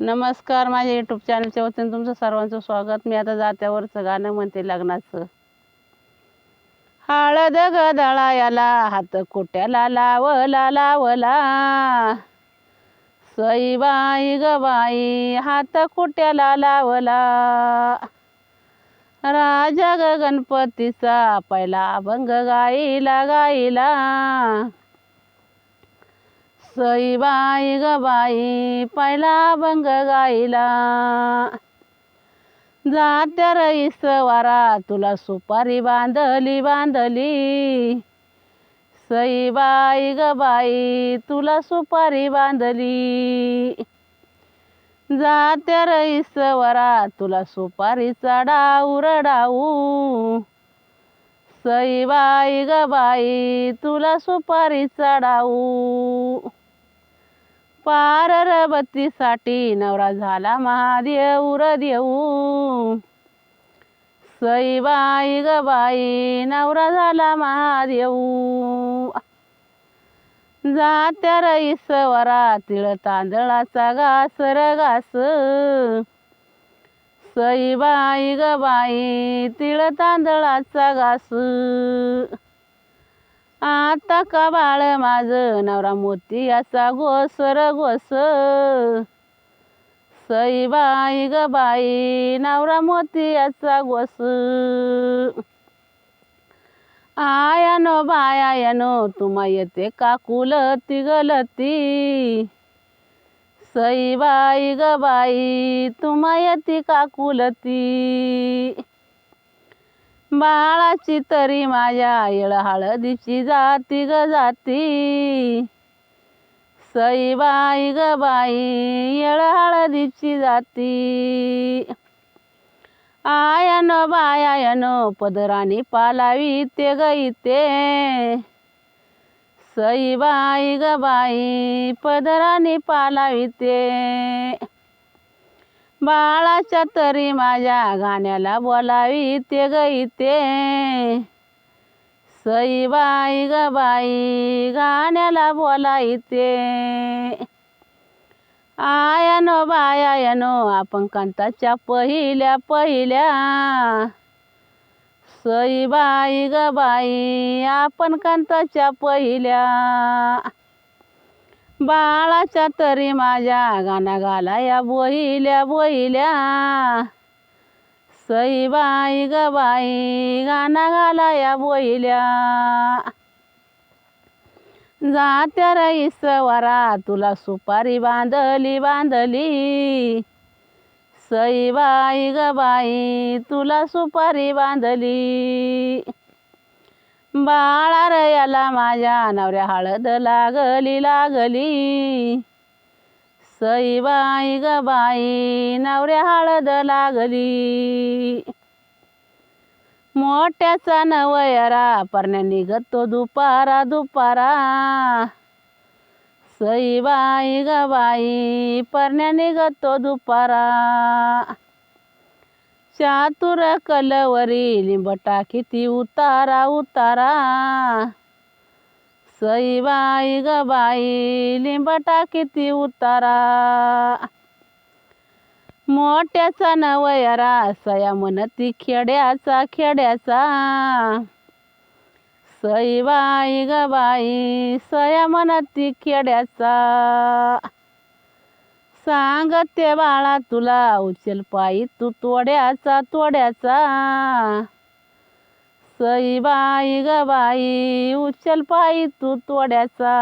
नमस्कार माझ्या यूट्यूब चॅनलच्या वतीने तुमचं सर्वांचं स्वागत. मी आता जात्यावरचं गाणं म्हणते लग्नाचं. हळद गदळा याला हात कुट्याला लावला लावला. सई बाई ग बाई हात कुट्याला लावला. राजा ग गणपतीचा पहिला अभंग गाईला गाईला सई बाई ग बाई पहिला भंग गाईला. जात्या रईस वारा तुला सुपारी बांधली बांधली. सई बाई ग बाई तुला सुपारी बांधली. जात्या रईस वरा तुला सुपारीचा डाऊ रडाऊ. सई बाई ग बाई तुला सुपारीचा डाऊ पाररबतीसाठी नवरा झाला महादेव देऊ सई बाई ग बाई नवरा झाला महादेव. जात्या रईस वरा तिळ तांदळाचा घास र घास सई बाई ग बाई तिळ तांदळाचा घास. आता का बाळ माझं? नवरा मोती याचा गोसर गोस सई बाई ग बाई नवरा मोती याचा गोस आयानो बायानो तुम्हा येते काकुलती गलती सई बाई ग बाई तुम्हा येते काकुलती बाळाची तरी माझ्या आईळ हळदीची जाती ग जाती. सई बाई ग बाई येळ हळदीची जाती. आयानो बायानो पदराणी पालावी ते गईते सई बाई ग बाई पदराणी पालावी ते. बाळाच्या तरी माझ्या गाण्याला बोलावी ते गईते सई बाई ग बाई गाण्याला बोलायते आयानो बायानो आपण कांताच्या पहिल्या पहिल्या. सई बाई ग बाई आपण कांताच्या पहिल्या. बाळाच्या तरी माझ्या गाणा घालाया बोहिल्या बोहिल्या. सई बाई ग बाई गाणा घालाया बोहिल्या. जात्या रईस वरा तुला सुपारी बांधली बांधली. सई बाई ग बाई तुला सुपारी बांधली. बाळा रयाला माझ्या नवऱ्या हळद लागली लागली. सई बाई ग बाई नवऱ्या हळद लागली. मोठ्याचा नवयरा परण्या निघतो दुपारा दुपारा. सई बाई ग बाई परण्या निघतो दुपारा. चातुर कलवरी लिंबटा किती उतारा उतारा. सई बाई ग बाई लिंबटा किती उतारा. मोठ्याचा नवयरा सया म्हणती खेड्याचा खेड्याचा. सई बाई ग बाई सया म्हणती खेड्याचा. सांगते बाळा तुला उचल पायी तू तोड्याचा तोड्याचा. सई बाई ग बाई उचल पायी तू तोड्याचा.